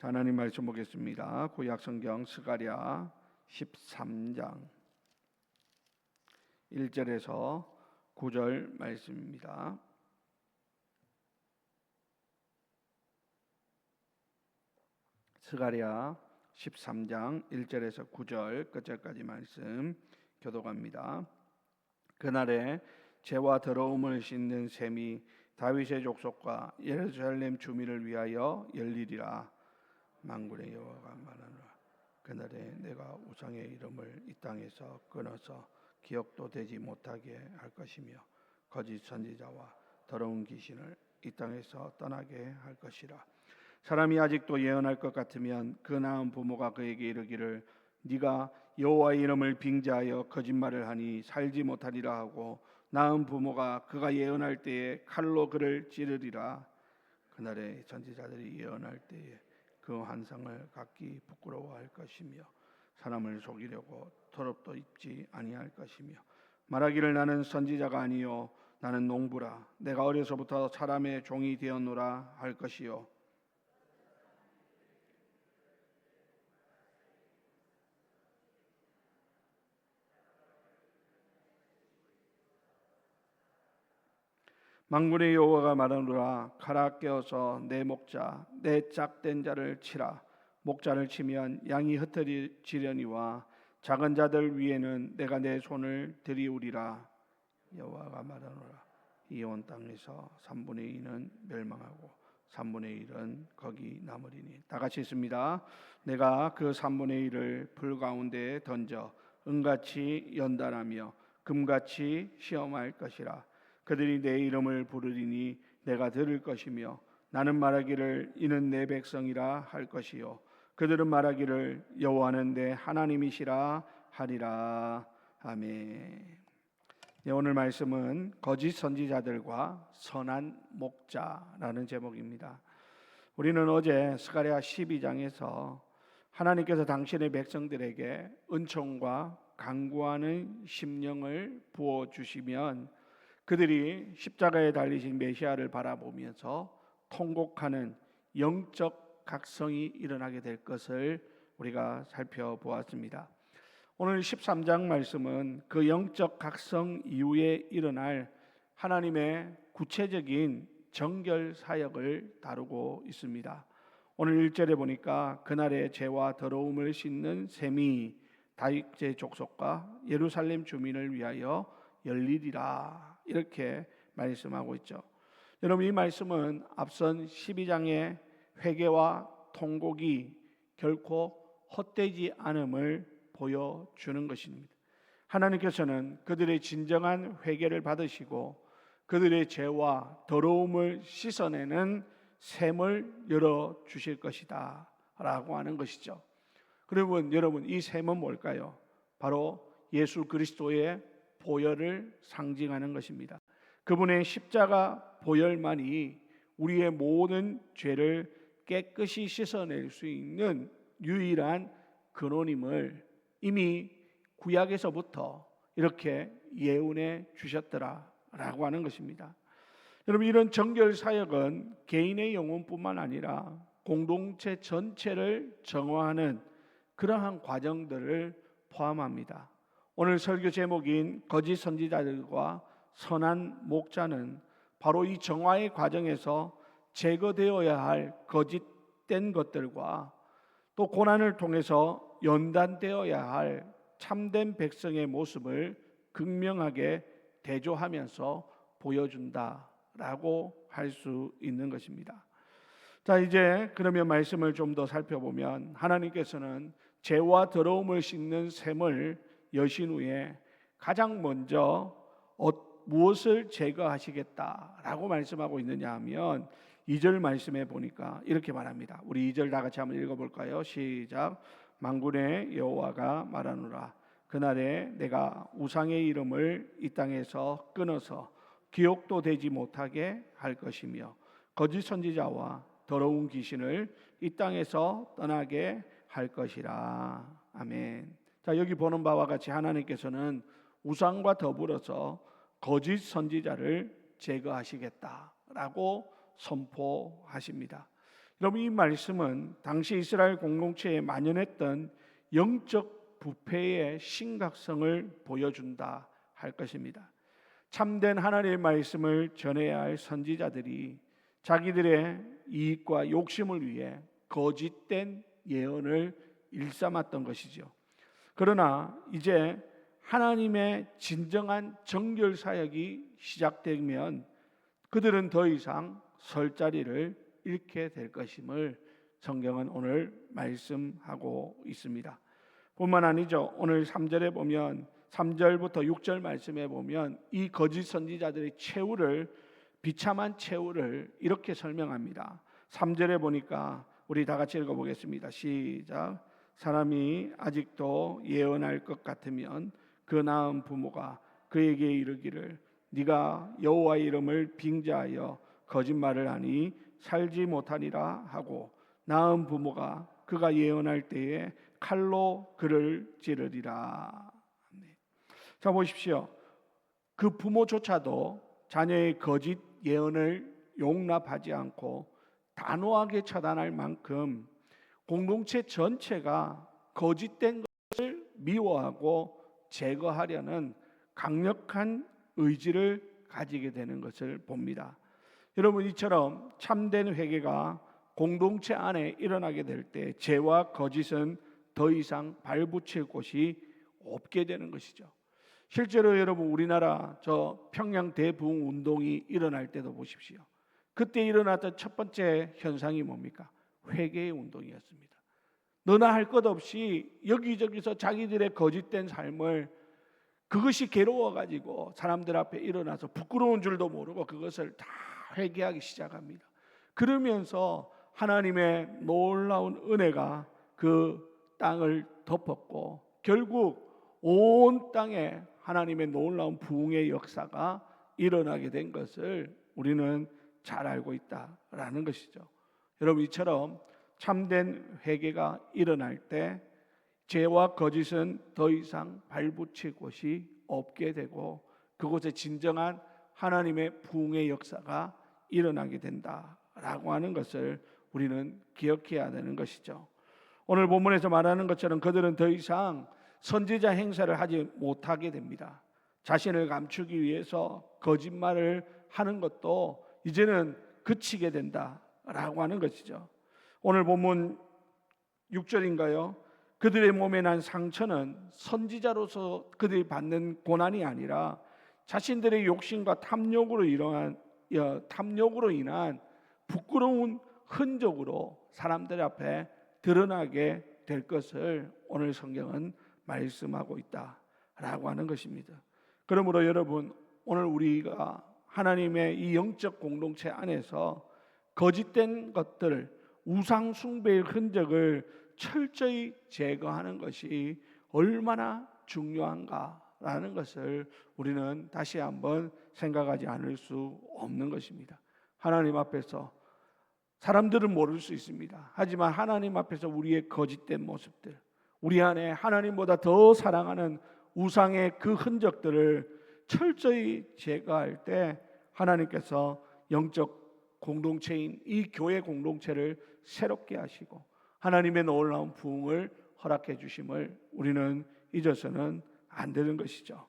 자, 하나님 말씀 보겠습니다. 구약 성경 스가랴 13장 1절에서 9절 말씀입니다. 스가랴 13장 1절에서 9절 끝절까지 말씀 교도갑니다. 그날에 죄와 더러움을 씻는 셈이 다윗의 족속과 예루살렘 주민을 위하여 열리리라 만군의 여호와가 말하노라. 그날에 내가 우상의 이름을 이 땅에서 끊어서 기억도 되지 못하게 할 것이며 거짓 선지자와 더러운 귀신을 이 땅에서 떠나게 할 것이라. 사람이 아직도 예언할 것 같으면 그 낳은 부모가 그에게 이르기를 네가 여호와의 이름을 빙자하여 거짓말을 하니 살지 못하리라 하고 낳은 부모가 그가 예언할 때에 칼로 그를 찌르리라. 그날에 선지자들이 예언할 때에 그 환상을 갖기 부끄러워할 것이며 사람을 속이려고 토롭도 입지 아니할 것이며 말하기를 나는 선지자가 아니요 나는 농부라 내가 어려서부터 사람의 종이 되었노라 할 것이요 망군의 여호와가 말하노라 가라 깨어서 내 목자 내 짝된 자를 치라. 목자를 치면 양이 흩어지려니와 작은 자들 위에는 내가 내 손을 들이우리라. 여호와가 말하노라. 이온 땅에서 3분의 2는 멸망하고 3분의 1은 거기 남으리니. 다 같이 있습니다. 내가 그 3분의 1을 불 가운데에 던져 은같이 연단하며 금같이 시험할 것이라 그들이 내 이름을 부르리니 내가 들을 것이며 나는 말하기를 이는 내 백성이라 할 것이요 그들은 말하기를 여호와는 내 하나님이시라 하리라 아멘. 네, 오늘 말씀은 거짓 선지자들과 선한 목자라는 제목입니다. 우리는 어제 스가랴 12장에서 하나님께서 당신의 백성들에게 은총과 강구하는 심령을 부어 주시면 그들이 십자가에 달리신 메시아를 바라보면서 통곡하는 영적 각성이 일어나게 될 것을 우리가 살펴보았습니다. 오늘 13장 말씀은 그 영적 각성 이후에 일어날 하나님의 구체적인 정결 사역을 다루고 있습니다. 오늘 1절에 보니까 그날의 죄와 더러움을 씻는 셈이 다윗의 족속과 예루살렘 주민을 위하여 열리리라 이렇게 말씀하고 있죠. 여러분 이 말씀은 앞선 12장의 회개와 통곡이 결코 헛되지 않음을 보여주는 것입니다. 하나님께서는 그들의 진정한 회개를 받으시고 그들의 죄와 더러움을 씻어내는 샘을 열어 주실 것이다라고 하는 것이죠. 그러분 여러분 이 샘은 뭘까요? 바로 예수 그리스도의 보혈을 상징하는 것입니다. 그분의 십자가 보혈만이 우리의 모든 죄를 깨끗이 씻어낼 수 있는 유일한 근원임을 이미 구약에서부터 이렇게 예언해 주셨더라라고 하는 것입니다. 여러분 이런 정결 사역은 개인의 영혼뿐만 아니라 공동체 전체를 정화하는 그러한 과정들을 포함합니다. 오늘 설교 제목인 거짓 선지자들과 선한 목자는 바로 이 정화의 과정에서 제거되어야 할 거짓된 것들과 또 고난을 통해서 연단되어야 할 참된 백성의 모습을 극명하게 대조하면서 보여준다라고 할 수 있는 것입니다. 자, 이제 그러면 말씀을 좀 더 살펴보면 하나님께서는 죄와 더러움을 씻는 샘을 여신 후에 가장 먼저 어, 무엇을 제거하시겠다라고 말씀하고 있느냐 하면 2절 말씀에 보니까 이렇게 말합니다. 우리 2절 다 같이 한번 읽어 볼까요? 시작. 만군의 여호와가 말하노라 그날에 내가 우상의 이름을 이 땅에서 끊어서 기억도 되지 못하게 할 것이며 거짓 선지자와 더러운 귀신을 이 땅에서 떠나게 할 것이라. 아멘. 자, 여기 보는 바와 같이 하나님께서는 우상과 더불어서 거짓 선지자를 제거하시겠다라고 선포하십니다. 여러분 이 말씀은 당시 이스라엘 공동체에 만연했던 영적 부패의 심각성을 보여준다 할 것입니다. 참된 하나님의 말씀을 전해야 할 선지자들이 자기들의 이익과 욕심을 위해 거짓된 예언을 일삼았던 것이죠. 그러나 이제 하나님의 진정한 정결 사역이 시작되면 그들은 더 이상 설 자리를 잃게 될 것임을 성경은 오늘 말씀하고 있습니다. 뿐만 아니죠. 오늘 3절에 보면 3절부터 6절 말씀에 보면 이 거짓 선지자들의 최후를 비참한 최후를 이렇게 설명합니다. 3절에 보니까 우리 다 같이 읽어 보겠습니다. 시작. 사람이 아직도 예언할 것 같으면 그 낳은 부모가 그에게 이르기를 네가 여호와의 이름을 빙자하여 거짓말을 하니 살지 못하리라 하고 낳은 부모가 그가 예언할 때에 칼로 그를 찌르리라. 네. 자 보십시오. 그 부모조차도 자녀의 거짓 예언을 용납하지 않고 단호하게 처단할 만큼 공동체 전체가 거짓된 것을 미워하고 제거하려는 강력한 의지를 가지게 되는 것을 봅니다. 여러분 이처럼 참된 회개가 공동체 안에 일어나게 될 때 죄와 거짓은 더 이상 발붙일 곳이 없게 되는 것이죠. 실제로 여러분 우리나라 저 평양 대부흥 운동이 일어날 때도 보십시오. 그때 일어났던 첫 번째 현상이 뭡니까? 회개의 운동이었습니다. 너나 할 것 없이 여기저기서 자기들의 거짓된 삶을 그것이 괴로워 가지고 사람들 앞에 일어나서 부끄러운 줄도 모르고 그것을 다 회개하기 시작합니다. 그러면서 하나님의 놀라운 은혜가 그 땅을 덮었고 결국 온 땅에 하나님의 놀라운 부흥의 역사가 일어나게 된 것을 우리는 잘 알고 있다라는 것이죠. 여러분 이처럼 참된 회개가 일어날 때 죄와 거짓은 더 이상 발붙일 곳이 없게 되고 그곳에 진정한 하나님의 부흥의 역사가 일어나게 된다라고 하는 것을 우리는 기억해야 되는 것이죠. 오늘 본문에서 말하는 것처럼 그들은 더 이상 선지자 행사를 하지 못하게 됩니다. 자신을 감추기 위해서 거짓말을 하는 것도 이제는 그치게 된다 라고 하는 것이죠. 오늘 본문 6절인가요? 그들의 몸에 난 상처는 선지자로서 그들이 받는 고난이 아니라 자신들의 욕심과 탐욕으로 이러한 탐욕으로 인한 부끄러운 흔적으로 사람들 앞에 드러나게 될 것을 오늘 성경은 말씀하고 있다라고 하는 것입니다. 그러므로 여러분 오늘 우리가 하나님의 이 영적 공동체 안에서 거짓된 것들 우상 숭배의 흔적을 철저히 제거하는 것이 얼마나 중요한가라는 것을 우리는 다시 한번 생각하지 않을 수 없는 것입니다. 하나님 앞에서 사람들은 모를 수 있습니다. 하지만 하나님 앞에서 우리의 거짓된 모습들, 우리 안에 하나님보다 더 사랑하는 우상의 그 흔적들을 철저히 제거할 때 하나님께서 영적 공동체인 이 교회 공동체를 새롭게 하시고 하나님의 놀라운 부흥을 허락해 주심을 우리는 잊어서는 안 되는 것이죠.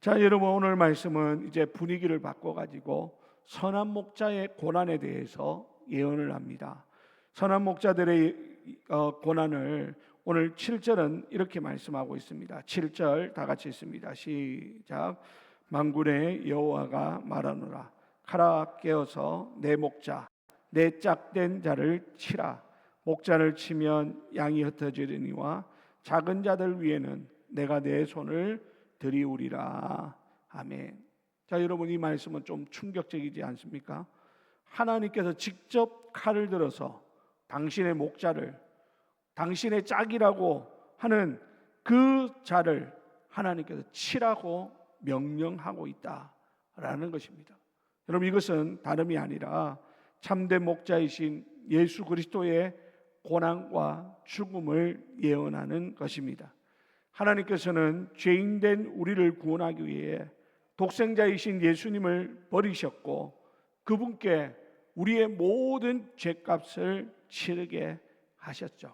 자, 여러분 오늘 말씀은 이제 분위기를 바꿔 가지고 선한 목자의 고난에 대해서 예언을 합니다. 선한 목자들의 어, 고난을 오늘 7절은 이렇게 말씀하고 있습니다. 7절 다 같이 있습니다. 시작. 만군의 여호와가 말하노라. 카라 깨어서 내 목자, 내 짝된 자를 치라. 목자를 치면 양이 흩어지리니와 작은 자들 위에는 내가 내 손을 들이우리라. 아멘. 자, 여러분 이 말씀은 좀 충격적이지 않습니까? 하나님께서 직접 칼을 들어서 당신의 목자를 당신의 짝이라고 하는 그 자를 하나님께서 치라고 명령하고 있다라는 것입니다. 여러분 이것은 다름이 아니라 참된 목자이신 예수 그리스도의 고난과 죽음을 예언하는 것입니다. 하나님께서는 죄인된 우리를 구원하기 위해 독생자이신 예수님을 버리셨고 그분께 우리의 모든 죄값을 치르게 하셨죠.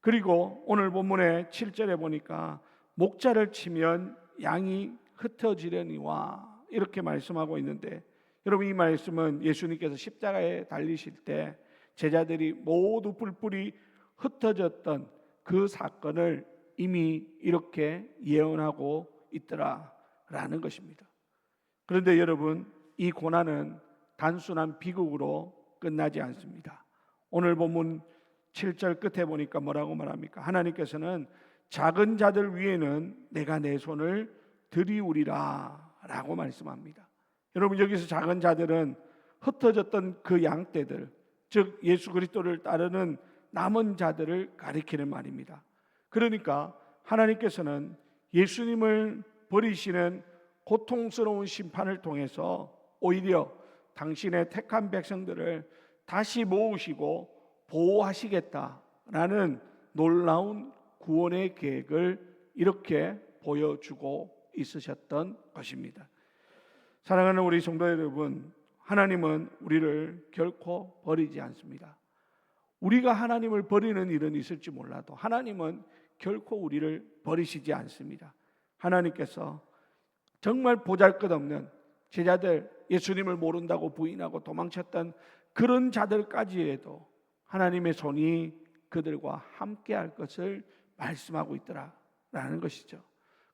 그리고 오늘 본문의 7절에 보니까 목자를 치면 양이 흩어지려니와 이렇게 말씀하고 있는데 여러분 이 말씀은 예수님께서 십자가에 달리실 때 제자들이 모두 뿔뿔이 흩어졌던 그 사건을 이미 이렇게 예언하고 있더라라는 것입니다. 그런데 여러분 이 고난은 단순한 비극으로 끝나지 않습니다. 오늘 본문 7절 끝에 보니까 뭐라고 말합니까? 하나님께서는 작은 자들 위에는 내가 내 손을 들이우리라 라고 말씀합니다. 여러분 여기서 작은 자들은 흩어졌던 그 양떼들, 즉 예수 그리스도를 따르는 남은 자들을 가리키는 말입니다. 그러니까 하나님께서는 예수님을 버리시는 고통스러운 심판을 통해서 오히려 당신의 택한 백성들을 다시 모으시고 보호하시겠다라는 놀라운 구원의 계획을 이렇게 보여주고 있으셨던 것입니다. 사랑하는 우리 성도 여러분, 하나님은 우리를 결코 버리지 않습니다. 우리가 하나님을 버리는 일은 있을지 몰라도 하나님은 결코 우리를 버리시지 않습니다. 하나님께서 정말 보잘 것 없는 제자들 예수님을 모른다고 부인하고 도망쳤던 그런 자들까지에도 하나님의 손이 그들과 함께 할 것을 말씀하고 있더라라는 것이죠.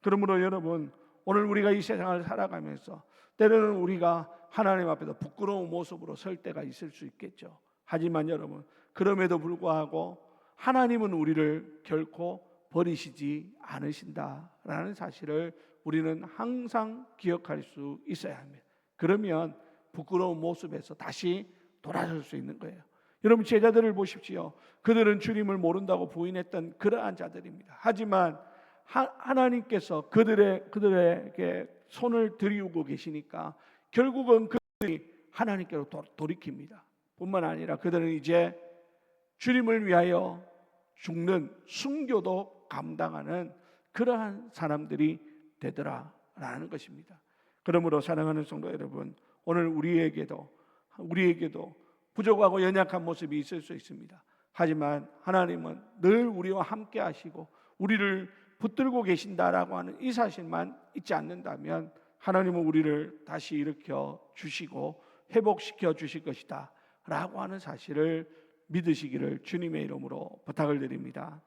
그러므로 여러분 오늘 우리가 이 세상을 살아가면서 때로는 우리가 하나님 앞에서 부끄러운 모습으로 설 때가 있을 수 있겠죠. 하지만 여러분 그럼에도 불구하고 하나님은 우리를 결코 버리시지 않으신다라는 사실을 우리는 항상 기억할 수 있어야 합니다. 그러면 부끄러운 모습에서 다시 돌아설 수 있는 거예요. 여러분 제자들을 보십시오. 그들은 주님을 모른다고 부인했던 그러한 자들입니다. 하지만 하, 하나님께서 그들의 그들에게 손을 들이우고 계시니까 결국은 그들이 하나님께로 도, 돌이킵니다. 뿐만 아니라 그들은 이제 주님을 위하여 죽는 순교도 감당하는 그러한 사람들이 되더라라는 것입니다. 그러므로 사랑하는 성도 여러분, 오늘 우리에게도 우리에게도 부족하고 연약한 모습이 있을 수 있습니다. 하지만 하나님은 늘 우리와 함께 하시고 우리를 붙들고 계신다라고 하는 이 사실만 잊지 않는다면 하나님은 우리를 다시 일으켜 주시고 회복시켜 주실 것이다. 라고 하는 사실을 믿으시기를 주님의 이름으로 부탁을 드립니다.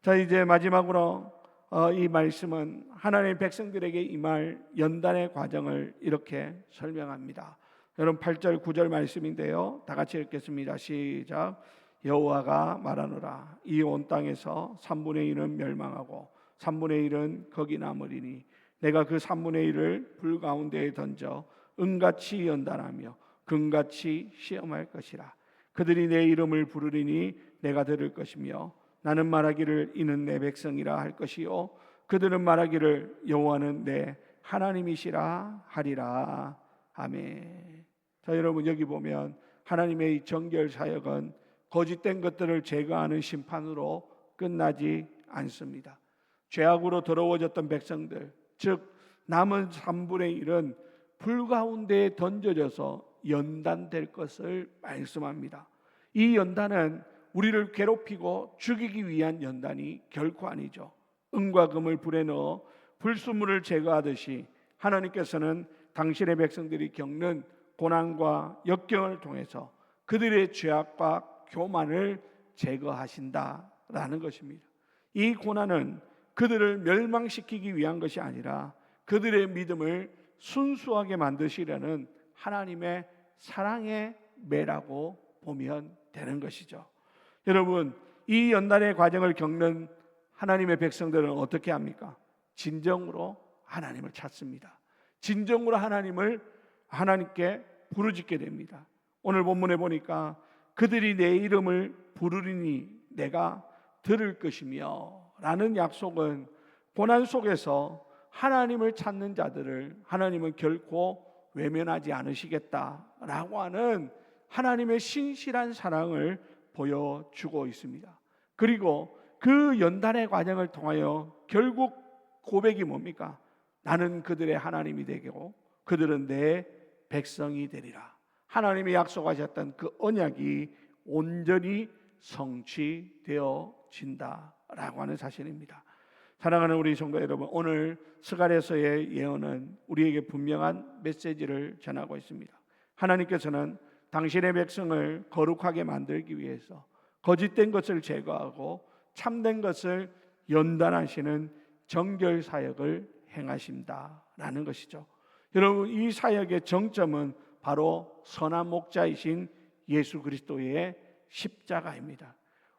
자, 이제 마지막으로 어, 이 말씀은 하나님의 백성들에게 임할 연단의 과정을 이렇게 설명합니다. 여러분 8절 9절 말씀인데요. 다 같이 읽겠습니다. 시작. 여호와가 말하노라 이 온 땅에서 3분의 1은 멸망하고 3분의 1은 거기 남으리니 내가 그 3분의 1을 불 가운데에 던져 은같이 연단하며 금같이 시험할 것이라 그들이 내 이름을 부르리니 내가 들을 것이며 나는 말하기를 이는 내 백성이라 할 것이요 그들은 말하기를 여호와는 내 하나님이시라 하리라 아멘. 자 여러분 여기 보면 하나님의 이 정결 사역은 거짓된 것들을 제거하는 심판으로 끝나지 않습니다. 죄악으로 더러워졌던 백성들, 즉 남은 3분의 1은 불 가운데에 던져져서 연단될 것을 말씀합니다. 이 연단은 우리를 괴롭히고 죽이기 위한 연단이 결코 아니죠. 은과 금을 불에 넣어 불순물을 제거하듯이 하나님께서는 당신의 백성들이 겪는 고난과 역경을 통해서 그들의 죄악과 교만을 제거하신다라는 것입니다. 이 고난은 그들을 멸망시키기 위한 것이 아니라 그들의 믿음을 순수하게 만드시려는 하나님의 사랑의 매라고 보면 되는 것이죠. 여러분, 이 연단의 과정을 겪는 하나님의 백성들은 어떻게 합니까? 진정으로 하나님을 찾습니다. 진정으로 하나님을 하나님께 부르짖게 됩니다. 오늘 본문에 보니까 그들이 내 이름을 부르리니 내가 들을 것이며 라는 약속은 고난 속에서 하나님을 찾는 자들을 하나님은 결코 외면하지 않으시겠다라고 하는 하나님의 신실한 사랑을 보여주고 있습니다. 그리고 그 연단의 과정을 통하여 결국 고백이 뭡니까? 나는 그들의 하나님이 되고 그들은 내 백성이 되리라. 하나님이 약속하셨던 그 언약이 온전히 성취되어진다 라고 하는 사실입니다. 사랑하는 우리 성도 여러분, 오늘 스가랴서의 예언은 우리에게 분명한 메시지를 전하고 있습니다. 하나님께서는 당신의 백성을 거룩하게 만들기 위해서 거짓된 것을 제거하고 참된 것을 연단하시는 정결 사역을 행하신다라는 것이죠. 여러분 이 사역의 정점은 바로 선한 목자이신 예수 그리스도의 십자가입니다.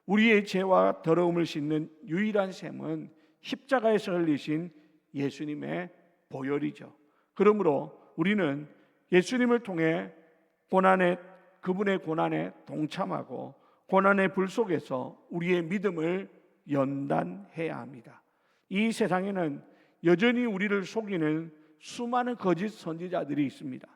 우리의 죄와 더러움을 씻는 유일한 셈은 십자가에서 흘리신 예수님의 보혈이죠. 그러므로 우리는 예수님을 통해 고난의 그분의 고난에 동참하고 고난의 불 속에서 우리의 믿음을 연단해야 합니다. 이 세상에는 여전히 우리를 속이는 수많은 거짓 선지자들이 있습니다.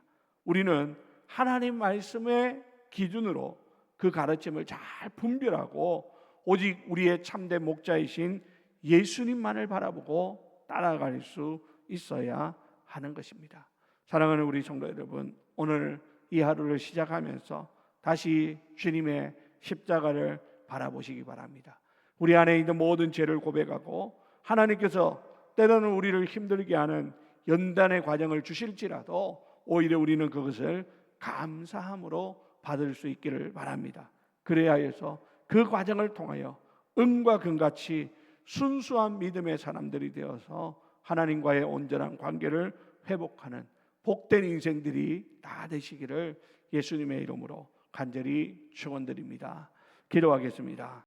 우리는 하나님 말씀의 기준으로 그 가르침을 잘 분별하고 오직 우리의 참된 목자이신 예수님만을 바라보고 따라갈 수 있어야 하는 것입니다. 사랑하는 우리 성도 여러분, 오늘 이 하루를 시작하면서 다시 주님의 십자가를 바라보시기 바랍니다. 우리 안에 있는 모든 죄를 고백하고 하나님께서 때로는 우리를 힘들게 하는 연단의 과정을 주실지라도 오히려 우리는 그것을 감사함으로 받을 수 있기를 바랍니다. 그래야 해서 그 과정을 통하여 은과 금같이 순수한 믿음의 사람들이 되어서 하나님과의 온전한 관계를 회복하는 복된 인생들이 다 되시기를 예수님의 이름으로 간절히 축원드립니다. 기도하겠습니다.